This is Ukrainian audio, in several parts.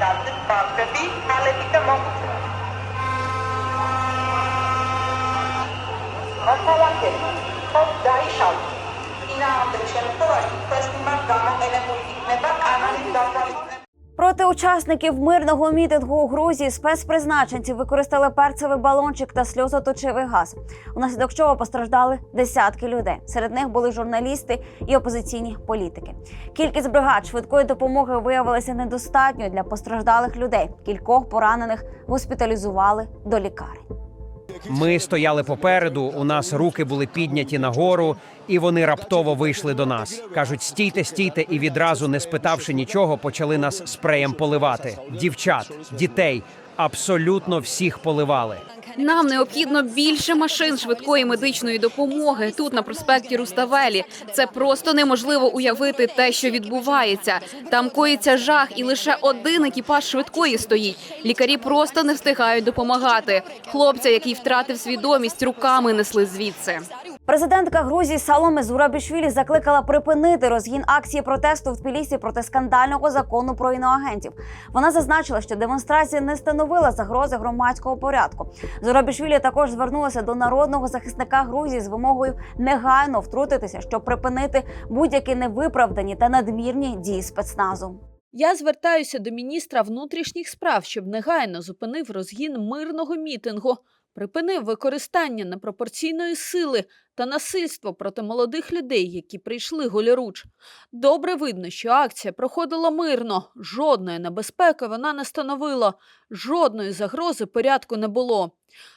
դասը բացվի հալեպիկը մոմուծը։ Հանդավանք է, հով դահի շալ, ինա անդրշենտով այսպես նիմար գամը էլեմուլտիկն է Проти учасників мирного мітингу у Грузії спецпризначенці використали перцевий балончик та сльозоточивий газ, унаслідок чого постраждали десятки людей. Серед них були журналісти і опозиційні політики. Кількість бригад швидкої допомоги виявилася недостатньою для постраждалих людей. Кількох поранених госпіталізували до лікарень. Ми стояли попереду. У нас руки були підняті нагору, і вони раптово вийшли до нас. кажуть: стійте, стійте, і відразу, не спитавши нічого, почали нас спреєм поливати. Дівчат, дітей, абсолютно всіх поливали. Нам необхідно більше машин швидкої медичної допомоги тут на проспекті Руставелі. Це просто неможливо уявити те, що відбувається. Там коїться жах, і лише один екіпаж швидкої стоїть. Лікарі просто не встигають допомагати. Хлопця, який втратив свідомість, руками несли звідси. Президентка Грузії Саломе Зурабішвілі закликала припинити розгін акції протесту в Тбілісі проти скандального закону про іноагентів. Вона зазначила, що демонстрація не становила загрози громадського порядку. Зурабішвілі також звернулася до народного захисника Грузії з вимогою негайно втрутитися, щоб припинити будь-які невиправдані та надмірні дії спецназу. Я звертаюся до міністра внутрішніх справ, щоб негайно зупинив розгін мирного мітингу, припинив використання непропорційної сили та насильство проти молодих людей, які прийшли голіруч. Добре видно, що акція проходила мирно, жодної небезпеки вона не становила, жодної загрози порядку не було.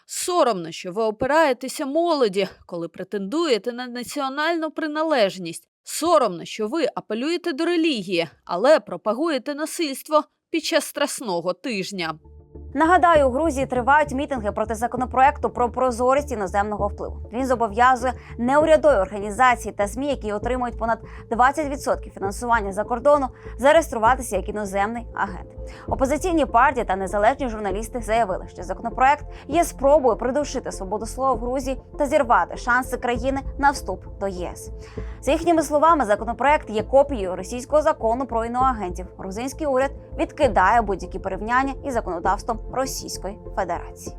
Соромно, що ви опираєтеся молоді, коли претендуєте на національну приналежність. Соромно, що ви апелюєте до релігії, але пропагуєте насильство під час страсного тижня. Нагадаю, у Грузії тривають мітинги проти законопроекту про прозорість іноземного впливу. Він зобов'язує неурядові організації та змі, які отримують понад 20% фінансування за кордону, зареєструватися як іноземний агент. Опозиційні партії та незалежні журналісти заявили, що законопроект є спробою придушити свободу слова в Грузії та зірвати шанси країни на вступ до ЄС. За їхніми словами, законопроект є копією російського закону про іноагентів. Грузинський уряд відкидає будь-які порівняння із законодавством Російської Федерації.